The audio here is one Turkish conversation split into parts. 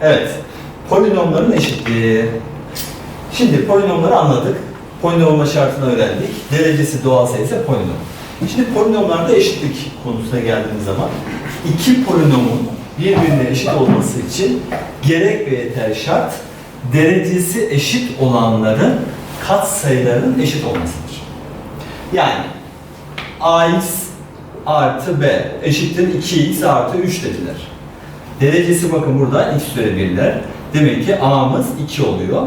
Evet. Polinomların eşitliği. Şimdi polinomları anladık. Polinom olma şartını öğrendik. Derecesi doğal sayısı polinom. Şimdi polinomlarda eşitlik konusuna geldiğimiz zaman iki polinomun birbirine eşit olması için gerek ve yeter şart derecesi eşit olanların katsayılarının eşit olmasıdır. Yani ax artı b eşittir 2x artı 3 dediler. Derecesi bakın burada x üzeri birler. Demek ki a'mız 2 oluyor.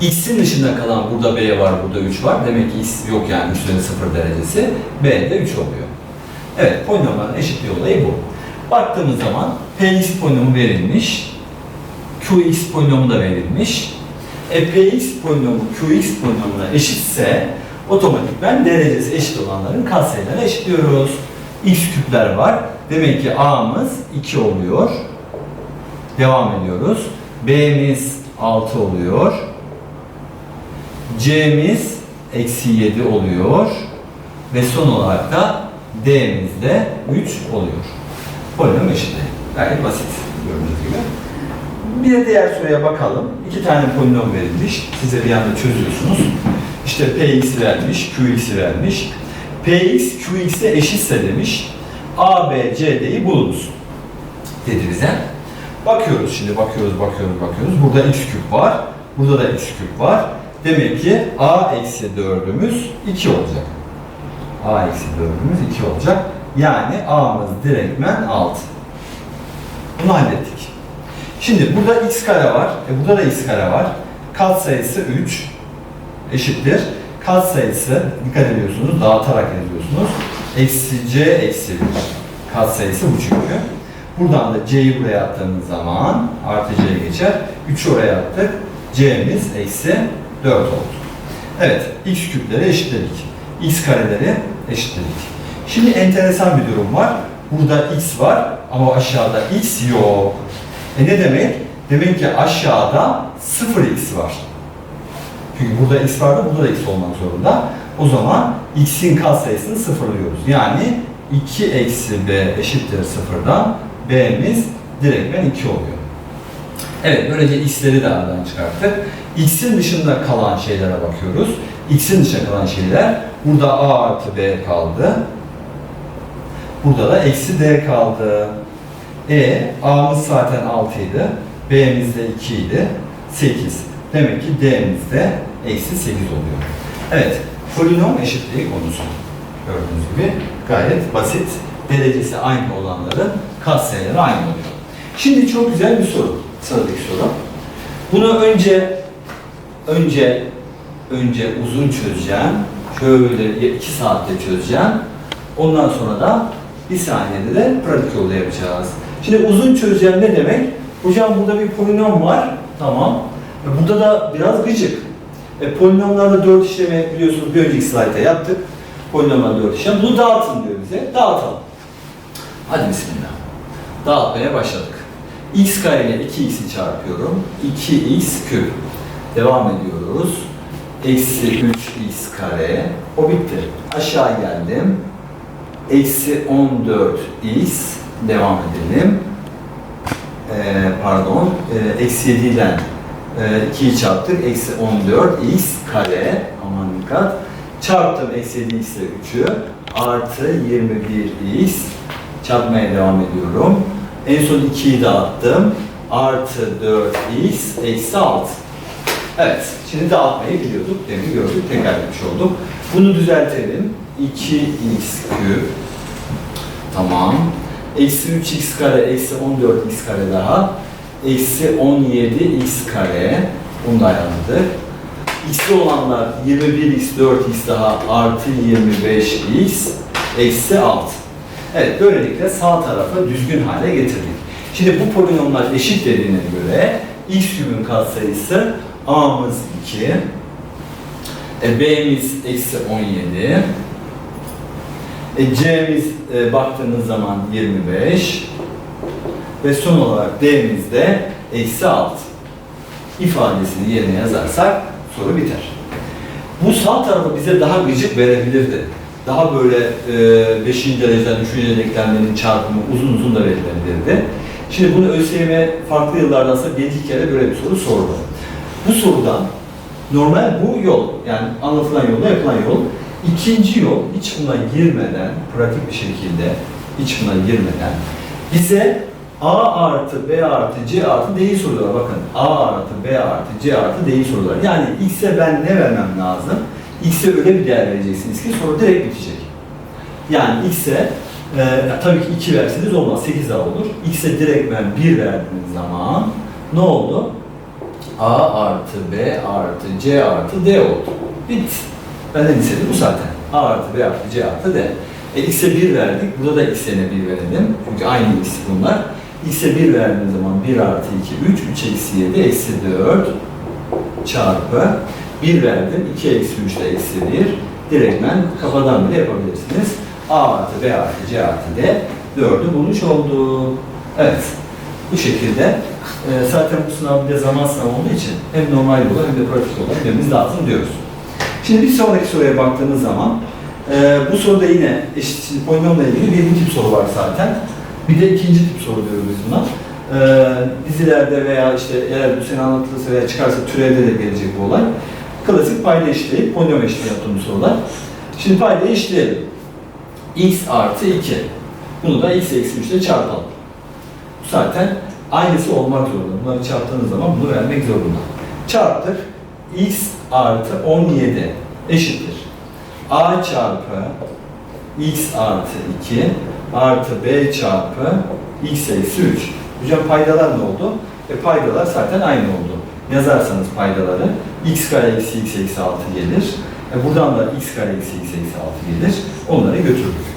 X'in dışında kalan burada B var, burada 3 var. Demek ki X yok yani 3 üzeri 0 derecesi. B de 3 oluyor. Evet, polinomların eşitliği olayı bu. Baktığımız zaman Px polinomu verilmiş. Qx polinomu da verilmiş. E Px polinomu Qx polinomuna eşitse otomatikmen derecesi eşit olanların katsayılarını eşitliyoruz. X küpler var. Demek ki A'mız 2 oluyor. Devam ediyoruz. B'miz 6 oluyor. C'miz eksi 7 oluyor. Ve son olarak da D'miz de 3 oluyor. Polinom eşitliği. Gayet basit gördüğünüz gibi. Bir de diğer soruya bakalım. İki tane polinom verilmiş. Size bir anda çözüyorsunuz. İşte Px vermiş, Qx vermiş. Px, Qx'e eşitse demiş. A, B, C, D'yi bulunuz. Dedi bize. Bakıyoruz şimdi, bakıyoruz, bakıyoruz, bakıyoruz. Burada x küp var. Burada da x küp var. Demek ki a eksi 4'ümüz 2 olacak. a eksi 4'ümüz 2 olacak. Yani a'mız direktmen 6. Bunu hallettik. Şimdi burada x kare var. E burada da x kare var. Kat sayısı 3 eşittir. Kat sayısı dikkat ediyorsunuz dağıtarak yazıyorsunuz. Eksi c eksi 1. Kat sayısı bu çünkü. Buradan da c'yi buraya attığımız zaman artı c'ye geçer. 3'ü oraya attık. c'miz eksi 4 oldu. Evet, x küpleri eşitledik. x kareleri eşitledik. Şimdi enteresan bir durum var. Burada x var ama aşağıda x yok. E ne demek? Demek ki aşağıda 0x var. Çünkü burada x vardı, burada da x olmak zorunda. O zaman x'in katsayısını sıfırlıyoruz. Yani 2 eksi b eşittir sıfırdan b'miz direktmen 2 oluyor. Evet, böylece x'leri de aradan çıkarttık. x'in dışında kalan şeylere bakıyoruz. x'in dışında kalan şeyler, burada a artı b kaldı. Burada da eksi d kaldı. E, a'mız zaten 6 idi. b'miz de 2 idi. 8. Demek ki d'miz de eksi 8 oluyor. Evet, polinom eşitliği konusu. Gördüğünüz gibi gayet basit. Derecesi aynı olanların katsayıları aynı oluyor. Şimdi çok güzel bir soru. Sıradaki soru. Bunu önce önce önce uzun çözeceğim. Şöyle 2 saatte çözeceğim. Ondan sonra da bir saniyede de pratik yolda yapacağız. Şimdi uzun çözeceğim ne demek? Hocam burada bir polinom var. Tamam. E, Burada da biraz gıcık. E, polinomlarda 4 işlemi biliyorsunuz bir önceki slaytta yaptık. Polinomlar 4 işlem. Bunu dağıtın diyor bize. Dağıtalım. Hadi bismillah. Dağıtmaya başladık. x kare ile 2x'i çarpıyorum. 2x küp. Devam ediyoruz. Eksi 3x kare. O bitti. Aşağı geldim. Eksi 14x. Devam edelim. Ee, pardon. Ee, eksi 7'den e, 2'yi çarptık. Eksi 14x kare. Aman dikkat. Çarptım eksi 7x ile 3'ü. Artı 21x. Çarpmaya devam ediyorum. En son 2'yi dağıttım. Artı 4x eksi 6. Evet, şimdi dağıtmayı biliyorduk. Demin gördük, tekrar etmiş olduk. Bunu düzeltelim. 2x küp. Tamam. Eksi 3x kare, eksi 14x kare daha. Eksi 17x kare. Bunu da yazdık. X'li olanlar 21x, 4x daha artı 25x eksi 6. Evet, böylelikle sağ tarafı düzgün hale getirdik. Şimdi bu polinomlar eşit dediğine göre x kübün katsayısı a'mız 2, e, b'miz eksi 17, e, c'miz e, baktığınız zaman 25 ve son olarak d'miz de eksi 6 ifadesini yerine yazarsak soru biter. Bu sağ tarafı bize daha gıcık verebilirdi. Daha böyle 5. dereceden 3. derece denklemlerin çarpımı uzun uzun da verilebilirdi. Şimdi bunu ÖSYM farklı yıllarda aslında bir iki kere böyle bir soru sordu. Bu sorudan normal bu yol, yani anlatılan yolda yapılan yol, ikinci yol hiç buna girmeden, pratik bir şekilde hiç buna girmeden bize A artı B artı C artı D'yi soruyorlar. Bakın A artı B artı C artı D'yi soruyorlar. Yani X'e ben ne vermem lazım? X'e öyle bir değer vereceksiniz ki soru direkt bitecek. Yani X'e e, tabii ki 2 verseniz olmaz. 8 A olur. X'e direkt ben 1 verdiğiniz zaman ne oldu? A artı B artı C artı D oldu. Bit. Benden istediğim bu zaten. A artı B artı C artı D. E, X'e 1 verdik. Burada da X'e 1 verelim. Çünkü aynı X bunlar. X'e 1 verdiğimiz zaman 1 artı 2, 3, 3 eksi 7, eksi 4 çarpı 1 verdim. 2 eksi 3 de eksi 1. Direktmen kafadan bile yapabilirsiniz. A artı B artı C artı D 4'ü bulmuş olduk. Evet. Bu şekilde e, zaten bu sınav bir de zaman sınavı olduğu için hem normal yolu hem de pratik yolu bilmemiz lazım diyoruz. Şimdi bir sonraki soruya baktığımız zaman e, bu soruda yine eşit şimdi polinomla ilgili birinci tip soru var zaten. Bir de ikinci tip soru diyoruz buna. E, dizilerde veya işte eğer bu sene anlatılırsa veya çıkarsa türevde de gelecek bu olay. Klasik payda eşitleyip polinom eşitliği yaptığımız sorular. Şimdi payda eşitleyelim. x artı 2. Bunu da x eksi 3 ile çarpalım. Bu zaten aynısı olmak zorunda. Bunları çarptığınız zaman bunu vermek zorunda. Çarptık. x artı 17 eşittir. a çarpı x artı 2 artı b çarpı x eksi 3. Hocam paydalar ne oldu? E paydalar zaten aynı oldu. Yazarsanız paydaları x kare eksi x eksi 6 gelir. E buradan da x kare eksi x eksi 6 gelir. Onları götürdük.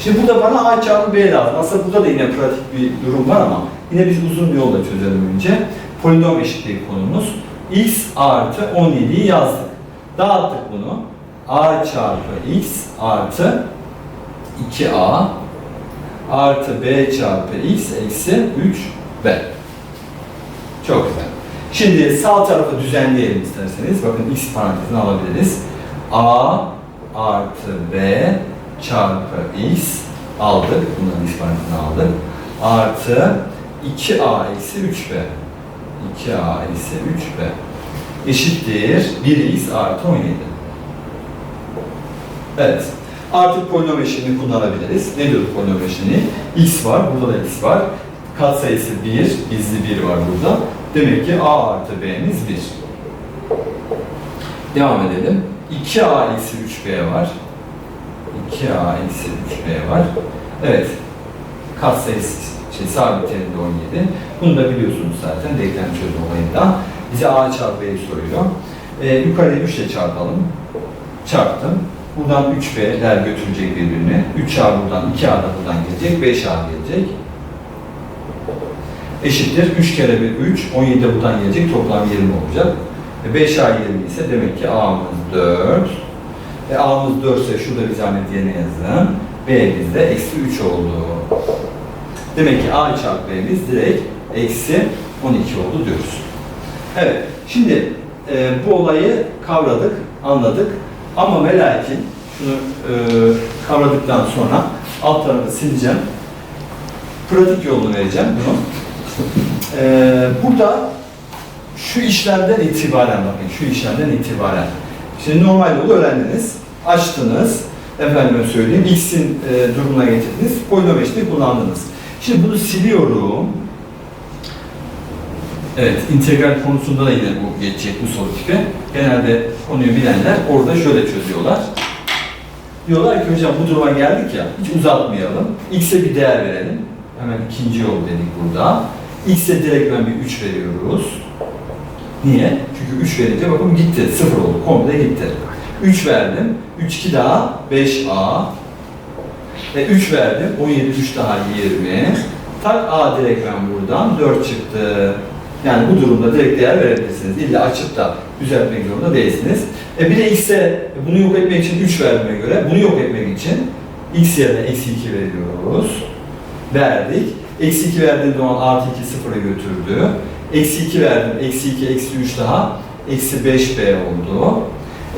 Şimdi burada bana a çarpı b lazım. Aslında burada da yine pratik bir durum var ama yine biz uzun bir yolla çözelim önce. Polinom eşitliği konumuz. x artı 17'yi yazdık. Dağıttık bunu. a çarpı x artı 2a artı b çarpı x eksi 3b. Çok güzel. Şimdi sağ tarafı düzenleyelim isterseniz. Bakın x parantezini alabiliriz. a artı b çarpı x aldık. Bunların x parantezini aldık. Artı 2a eksi 3b. 2a eksi 3b eşittir 1x artı 17. Evet. Artık polinom eşliğini kullanabiliriz. Ne diyorduk polinom eşliğini? x var, burada da x var. Katsayısı 1, gizli 1 var burada. Demek ki a artı b'miz 1. Devam edelim. 2a eksi 3b var. 2a eksi 3b var. Evet. Katsayısı şey, sabit terinde 17. Bunu da biliyorsunuz zaten denklem çözüm olayında. Bize a çarpı b'yi soruyor. Ee, yukarıya 3 ile çarpalım. Çarptım. Buradan 3b'ler götürecek birbirini. 3a buradan, 2a da buradan gelecek, 5a gelecek. Eşittir. 3 kere 1 3, 17 de buradan gelecek. Toplam 20 olacak. E 5a 20 ise demek ki a'mız 4. E a'mız 4 ise şurada bir zahmet yerine yazın. b'miz de eksi 3 oldu. Demek ki a çarpı b'miz direkt eksi 12 oldu diyoruz. Evet, şimdi e, bu olayı kavradık, anladık. Ama ve lakin şunu e, kavradıktan sonra alt tarafı sileceğim. Pratik yolunu vereceğim bunu. E, burada şu işlemden itibaren bakın, şu işlemden itibaren. Şimdi normal yolu öğrendiniz, açtınız, efendime söyleyeyim, x'in e, durumuna getirdiniz, polinom eşitliği kullandınız. Şimdi bunu siliyorum. Evet, integral konusunda da yine bu geçecek bu soru tipi. Genelde konuyu bilenler orada şöyle çözüyorlar. Diyorlar ki hocam bu duruma geldik ya, hiç uzatmayalım. X'e bir değer verelim. Hemen ikinci yol dedik burada. X'e direkt ben bir 3 veriyoruz. Niye? Çünkü 3 verince bakın gitti, sıfır oldu, komple gitti. 3 verdim, 3 2 daha 5A. E 3 verdim, 17 3 daha 20. Tak A direkt ben buradan 4 çıktı. Yani bu durumda direkt değer verebilirsiniz. İlla açıp da düzeltmek zorunda değilsiniz. E bir de x'e bunu yok etmek için 3 verdiğime göre bunu yok etmek için x yerine eksi 2 veriyoruz. Verdik. Eksi 2 verdiğim zaman artı 2 sıfıra götürdü. Eksi 2 verdim. Eksi 2, eksi 3 daha. Eksi 5b oldu.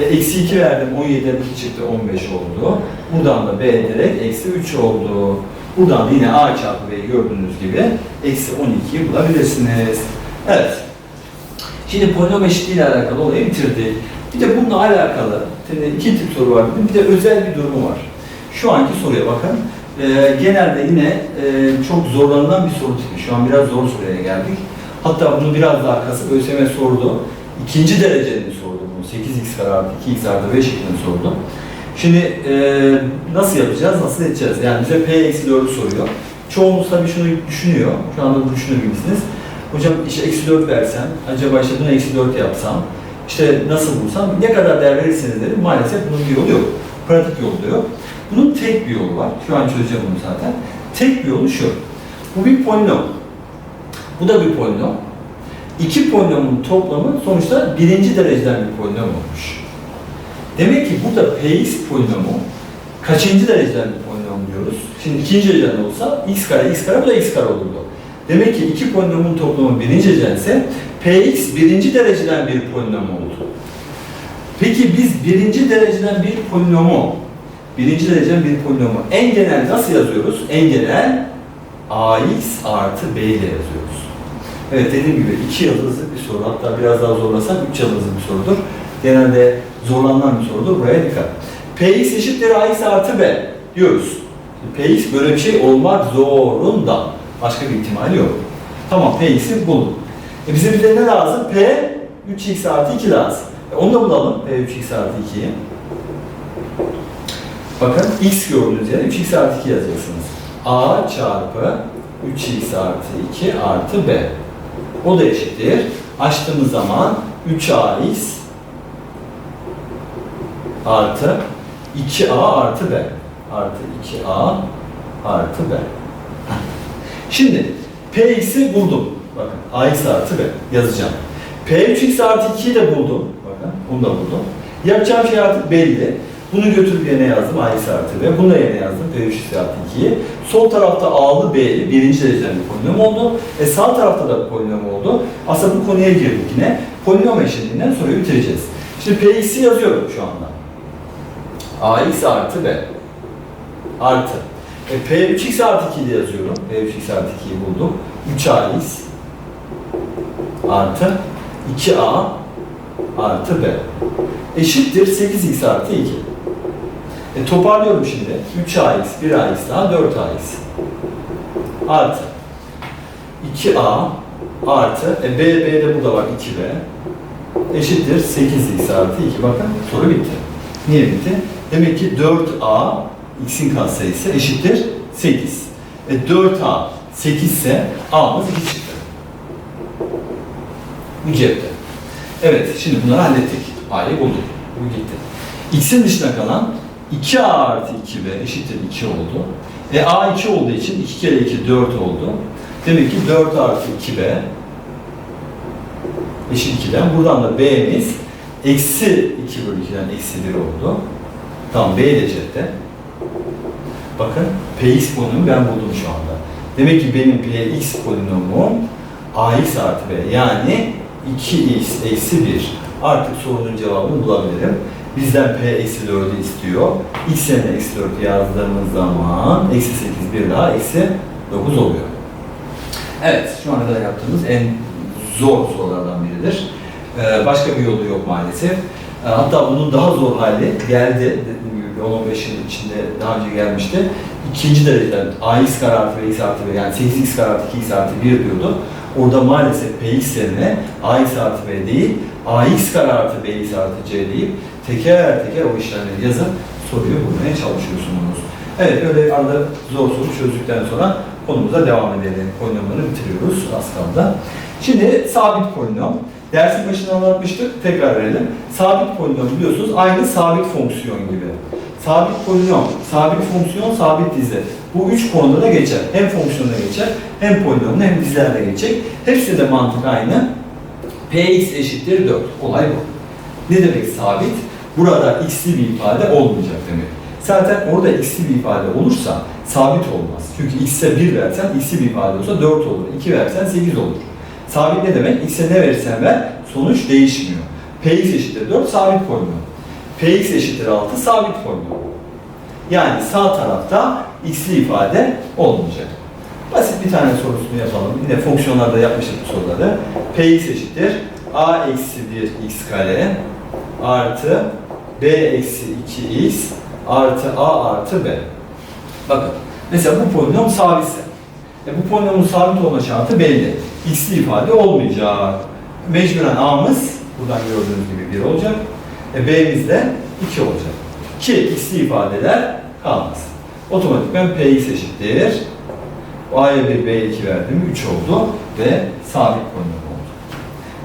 E, eksi 2 verdim. 17'den 2 çıktı. 15 oldu. Buradan da b direkt eksi 3 oldu. Buradan da yine a çarpı b'yi gördüğünüz gibi eksi 12'yi bulabilirsiniz. Evet. Şimdi polinom eşitliği ile alakalı olayı bitirdik. Bir de bununla alakalı iki tip soru var. Bir de özel bir durumu var. Şu anki soruya bakın. Ee, genelde yine e, çok zorlanılan bir soru tipi. Şu an biraz zor soruya geldik. Hatta bunu biraz daha kasıp ÖSYM sordu. İkinci derecenin sordu bunu. 8x kare artı 2x artı 5 şeklinde sordu. Şimdi e, nasıl yapacağız, nasıl edeceğiz? Yani bize p eksi 4'ü soruyor. Çoğunuz tabii şunu düşünüyor. Şu anda bu düşünür gibisiniz. Hocam işte eksi 4 versem, acaba işte bunu eksi 4 yapsam, işte nasıl bulsam, ne kadar değer verirseniz dedim. Maalesef bunun bir yolu yok. Pratik yolu da yok. Bunun tek bir yolu var. Şu an çözeceğim bunu zaten. Tek bir yolu şu. Bu bir polinom. Bu da bir polinom. İki polinomun toplamı sonuçta birinci dereceden bir polinom olmuş. Demek ki burada Px polinomu kaçıncı dereceden bir polinom diyoruz? Şimdi ikinci dereceden olsa x kare x kare bu da x kare olurdu. Demek ki iki polinomun toplamı birinci ise Px birinci dereceden bir polinom oldu. Peki biz birinci dereceden bir polinomu, birinci dereceden bir polinomu en genel nasıl yazıyoruz? En genel ax artı b ile yazıyoruz. Evet dediğim gibi iki yıldızlık bir soru. Hatta biraz daha zorlasam üç yıldızlık bir sorudur. Genelde zorlanan bir sorudur. Buraya dikkat. Px eşittir ax artı b diyoruz. Px böyle bir şey olmak zorunda. Başka bir ihtimali yok. Tamam Px'i bulduk. E bize bir de ne lazım? P 3x artı 2 lazım. E onu da bulalım. P 3x artı 2'yi. Bakın x gördüğünüz yere 3x artı 2 yazacaksınız. a çarpı 3x artı 2 artı b. O da eşittir. Açtığımız zaman 3ax artı 2a artı b. Artı 2a artı b. Şimdi px'i buldum. Bakın ax artı b yazacağım. p3x artı 2'yi de buldum. Bakın bunu da buldum. Yapacağım şey artık belli. Bunu götürüp yerine yazdım ax artı b. Bunu da yerine yazdım p3x artı 2'yi. Sol tarafta a'lı b'li birinci dereceden bir polinom oldu. E sağ tarafta da bir polinom oldu. Aslında bu konuya girdik yine. Polinom eşitliğinden soruyu bitireceğiz. Şimdi px'i yazıyorum şu anda. ax artı b artı. E, P3x artı 2 diye yazıyorum. P3x artı 2'yi buldum. 3ax artı 2a artı b eşittir 8x artı 2. E, toparlıyorum şimdi. 3ax, 1ax daha 4ax artı 2a artı e, b, b de burada var 2b eşittir 8x artı 2. Bakın soru bitti. Niye bitti? Demek ki 4a x'in katsayısı eşittir 8. E 4a 8 ise a'mız 2 çıktı. Bu cepte. Evet, şimdi bunları hallettik. A'yı bulduk. Bu gitti. X'in dışına kalan 2a artı 2b eşittir 2 oldu. E a 2 olduğu için 2 kere 2 4 oldu. Demek ki 4 artı 2b eşit 2'den. Buradan da b'miz eksi 2 bölü 2'den eksi 1 oldu. Tamam b de cepte. Bakın px polinomu ben buldum şu anda. Demek ki benim px polinomum ax artı b yani 2x eksi 1. Artık sorunun cevabını bulabilirim. Bizden p eksi 4'ü istiyor. x yerine eksi 4 yazdığımız zaman eksi 8 bir daha eksi 9 oluyor. Evet şu ana kadar yaptığımız en zor sorulardan biridir. Ee, başka bir yolu yok maalesef. Ee, hatta bunun daha zor hali geldi. 10-15 yıl içinde daha önce gelmişti. İkinci dereceden ax kare artı bx artı b yani 8x kare artı 2x artı 1 diyordu. Orada maalesef px yerine ax artı b değil, ax kare artı bx artı c deyip teker teker o işlemleri yazıp soruyu bulmaya çalışıyorsunuz. Evet öyle arada zor soru çözdükten sonra konumuza devam edelim. Polinomları bitiriyoruz az kaldı. Şimdi sabit polinom. Dersin başında anlatmıştık. Tekrar verelim. Sabit polinom biliyorsunuz aynı sabit fonksiyon gibi. Sabit polinom, sabit fonksiyon, sabit dizi. Bu üç konuda da geçer. Hem fonksiyonda geçer, hem polinomda hem dizilerde geçecek. Hepsi de mantık aynı. Px eşittir 4. Olay bu. Ne demek sabit? Burada x'li bir ifade olmayacak demek. Zaten orada x'li bir ifade olursa sabit olmaz. Çünkü x'e 1 versen x'li bir ifade olsa 4 olur. 2 versen 8 olur. Sabit ne demek? X'e ne verirsen ver, sonuç değişmiyor. Px eşittir 4, sabit polinom. Px eşittir 6, sabit polinom. Yani sağ tarafta x'li ifade olmayacak. Basit bir tane sorusunu yapalım. Yine fonksiyonlarda yapmıştık bu soruları. px eşittir a eksi 1 x kare artı b eksi 2x artı a artı b. Bakın mesela bu polinom sabitse. E bu polinomun sabit olma şartı belli. X'li ifade olmayacak. Mecburen a'mız buradan gördüğünüz gibi 1 olacak. E b'miz de 2 olacak. Ki x'li ifadeler kalmaz. Otomatikman px eşittir. A'ya bir B'ye 2 verdim. 3 oldu ve sabit polinom oldu.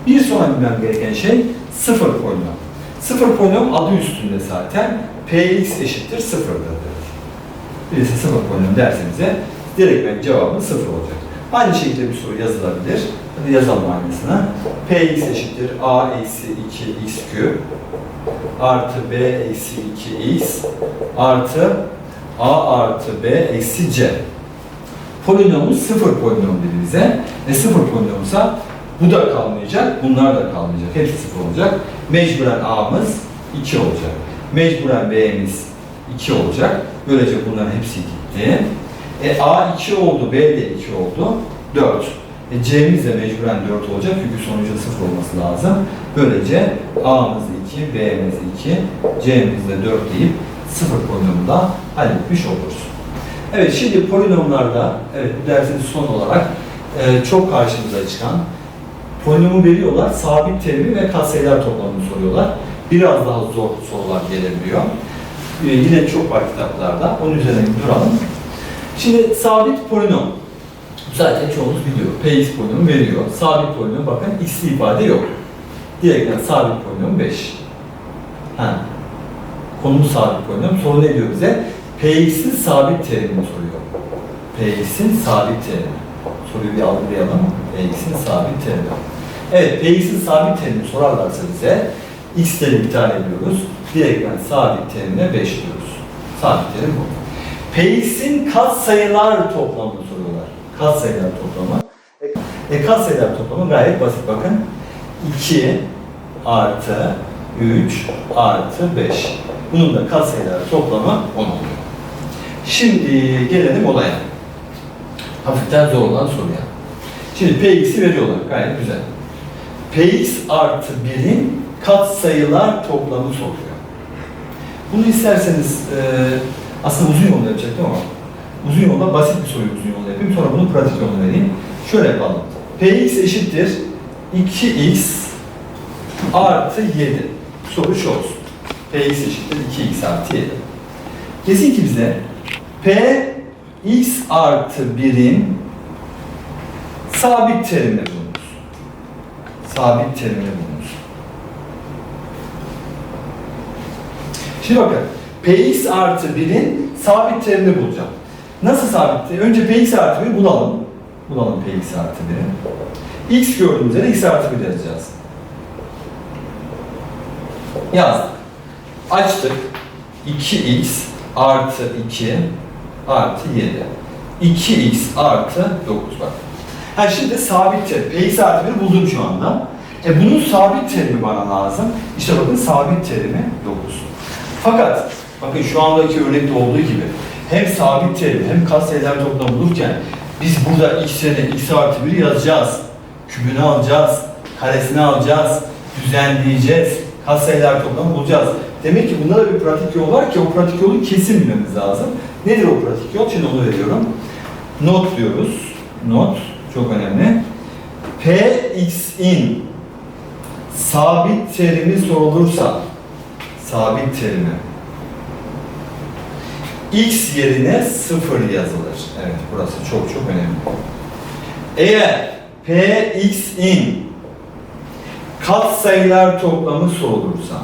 Bir sonra bilmem gereken şey sıfır polinom. Sıfır polinom adı üstünde zaten. Px eşittir sıfırdır dedik. Birisi sıfır polinom dersenize direkt benim cevabım sıfır olacak. Aynı şekilde bir soru yazılabilir. Yazalım aynısını. Px eşittir a eksi 2 x küp artı b eksi 2x artı a artı b eksi c. Polinomumuz sıfır polinom dedi bize. E sıfır polinomsa bu da kalmayacak, bunlar da kalmayacak. Hepsi sıfır olacak. Mecburen a'mız 2 olacak. Mecburen b'miz 2 olacak. Böylece bunların hepsi gitti. E a 2 oldu, b de 2 oldu. 4. E c'miz de mecburen 4 olacak çünkü sonucun 0 olması lazım. Böylece a'mız 2, b'miz 2, c'miz de 4 deyip sıfır polinomunu da halletmiş oluruz. Evet şimdi polinomlarda, evet bu dersin son olarak e, çok karşımıza çıkan polinomu veriyorlar, sabit terimi ve katsayılar toplamını soruyorlar. Biraz daha zor sorular gelebiliyor. E, yine çok var kitaplarda, onun üzerine duralım. Şimdi sabit polinom, zaten çoğunuz biliyor. Px polinomu veriyor. Sabit polinom bakın x'li ifade yok. Direkten sabit polinom 5. Ha. Konumuz sabit polinom. Soru ne diyor bize? Px'in sabit terimini soruyor. Px'in sabit terimi. Soruyu bir algılayalım. Px'in sabit terimi. Evet, Px'in sabit terimini sorarlarsa bize x terim iptal ediyoruz. Direkten sabit terimine 5 diyoruz. Sabit terim bu. Px'in katsayılar toplamını soruyorlar. Katsayılar toplamı. E, e katsayılar toplamı gayet basit bakın. 2 artı 3 artı 5. Bunun da katsayılar toplamı 10 oluyor. Şimdi gelelim olaya. Hafiften zor olan soruya. Şimdi Px'i veriyorlar. Gayet güzel. Px artı 1'in katsayılar toplamı soruyor. Bunu isterseniz e, aslında uzun yolda yapacaktım ama uzun yolda basit bir soruyu uzun yolda yapayım. Sonra bunu pratik yolda vereyim. Şöyle yapalım. Px eşittir 2x artı 7. Soru şu olsun. Px eşittir 2x artı 7. Kesin ki bize p x artı 1'in sabit terimini bulunuz. Sabit terimini bulunuz. Şimdi bakın. px artı 1'in sabit terimini bulacağım. Nasıl sabit terim? Önce px artı 1'i bulalım. Bulalım px artı 1'i. x gördüğümüz yere x artı 1 yazacağız. Yazdık. Açtık. 2x artı 2 artı 7. 2x artı 9 bak. Ha şimdi sabit terim. Px artı 1 buldum şu anda. E bunun sabit terimi bana lazım. İşte bakın sabit terimi 9. Fakat bakın şu andaki örnekte olduğu gibi hem sabit terim hem katsayılar toplamı bulurken biz burada x yerine x artı 1 yazacağız. Kübünü alacağız. Karesini alacağız. Düzenleyeceğiz. Katsayılar toplamı bulacağız. Demek ki bunda da bir pratik yol var ki o pratik yolu kesin bilmemiz lazım. Nedir o pratik yol? Şimdi onu veriyorum. Not diyoruz. Not çok önemli. Px'in sabit terimi sorulursa sabit terimi x yerine 0 yazılır. Evet burası çok çok önemli. Eğer Px'in katsayılar toplamı sorulursa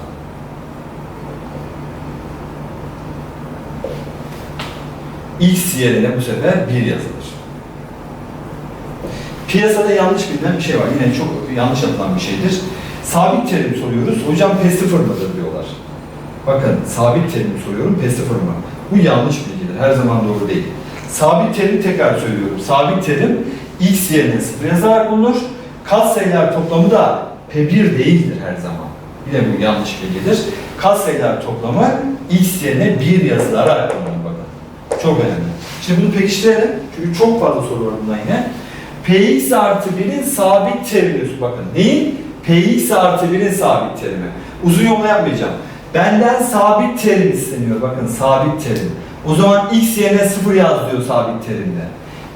x yerine bu sefer 1 yazılır. Piyasada yanlış bilinen bir şey var. Yine çok yanlış yapılan bir şeydir. Sabit terim soruyoruz. Hocam P0 mıdır diyorlar. Bakın sabit terim soruyorum. P0 mı? Bu yanlış bilgidir. Her zaman doğru değil. Sabit terim tekrar söylüyorum. Sabit terim x yerine 0 yazarak bulunur. Katsayılar toplamı da P1 değildir her zaman. Yine bu yanlış bilgidir. Katsayılar toplamı x yerine 1 yazılarak bulunur bakın. Çok önemli. Şimdi bunu pekiştirelim. Çünkü çok fazla soru var bundan yine. Px artı 1'in sabit terimi. Bakın neyin? Px artı 1'in sabit terimi. Uzun yolla yapmayacağım. Benden sabit terim isteniyor. Bakın sabit terim. O zaman x yerine 0 yaz diyor sabit terimde.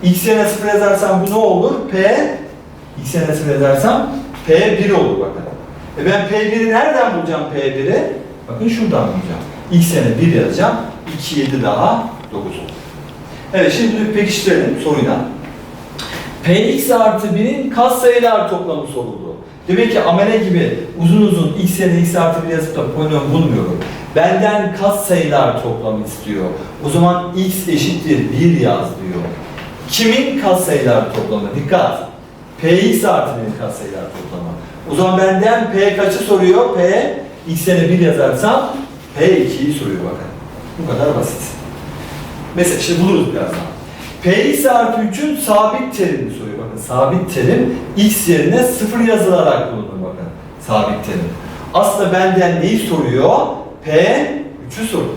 x yerine 0 yazarsam bu ne olur? P x yerine 0 yazarsam P1 olur bakın. E ben P1'i nereden bulacağım P1'i? Bakın şuradan bulacağım. X yerine 1 yazacağım. 2, 7 daha 9 olur. Evet şimdi pekiştirelim soruyla. Px artı 1'in katsayılar toplamı soruldu. Demek ki amele gibi uzun uzun x yerine x artı 1 yazıp da polinom bulmuyorum. Benden katsayılar toplamı istiyor. O zaman x eşittir 1 yaz diyor. Kimin katsayılar toplamı? Dikkat. Px artı 1'in katsayılar toplamı. O zaman benden P kaçı soruyor? P x yerine 1 yazarsam P2'yi soruyor bakın. Bu kadar basit. Mesela işte buluruz birazdan. Px artı 3'ün sabit terimini soruyor. Sabit terim x yerine 0 yazılarak bulunur bakın. Sabit terim. Aslında benden neyi soruyor? P3'ü soruyor.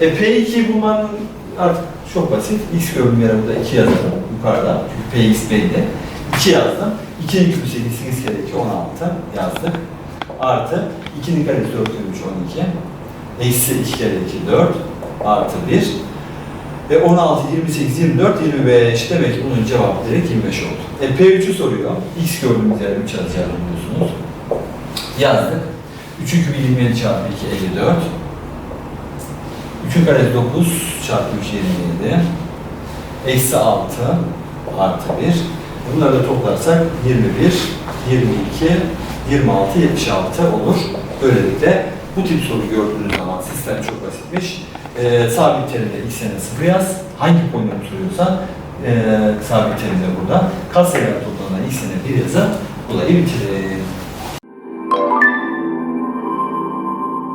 E P2'yi bulmanın artık çok basit. X gördüğüm yere burada 2 yazarım yukarıda. Çünkü Px belli. 2 yazdım. 2'nin küpü 8, 8 kere 2, 16 yazdık. Artı 2'nin karesi 4 kere 3, 12. Eksi 2 kere 2, 4. Artı 1. Ve 16, 28, 24, 25. Demek ki bunun cevabı direkt 25 oldu. E, P3'ü soruyor. X gördüğümüz yere 3 yazacağını biliyorsunuz. Yazdık. 3'ün kübü 27 çarpı 2, 54. 3'ün karesi 9 çarpı 3, 27. Eksi 6 artı 1. Bunları da toplarsak 21, 22, 26, 76 olur. Böylelikle bu tip soru gördüğünüz zaman sistem çok basitmiş. Ee, sabit terimde x yerine 0 yaz. Hangi soruyorsa e, sabit terimde burada. Katsayılar toplamına x yerine 1 yazın. Olayı bitirir.